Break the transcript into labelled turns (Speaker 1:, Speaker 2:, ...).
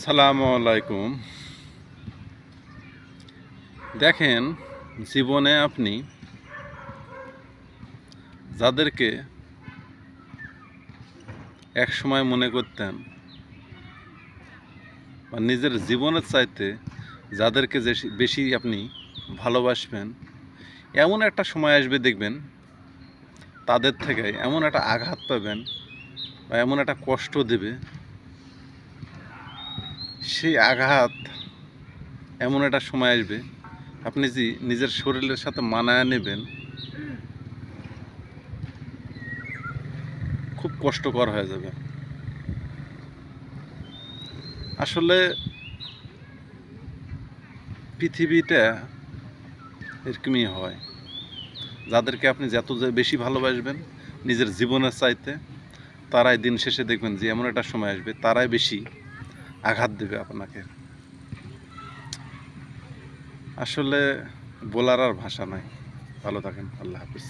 Speaker 1: সালামু আলাইকুম। দেখেন, জীবনে আপনি যাদেরকে এক সময় মনে করতেন বা নিজের জীবনের চাইতে যাদেরকে বেশি আপনি ভালোবাসবেন, এমন একটা সময় আসবে দেখবেন, তাদের থেকে এমন একটা আঘাত পাবেন বা এমন একটা কষ্ট দেবে সেই আঘাত এমন একটা সময় আসবে, আপনি যে নিজের শরীরের সাথে মানায় নেবেন, খুব কষ্টকর হয়ে যাবে। আসলে পৃথিবীটা এরকমই হয়। যাদেরকে আপনি যত বেশি ভালোবাসবেন নিজের জীবনের চাইতে, তারাই দিন শেষে দেখবেন যে এমন একটা সময় আসবে, তারাই বেশি আঘাত দেবে আপনাকে। আসলে বলার আর ভাষা নাই। ভালো থাকেন আল্লাহ হাফিজ।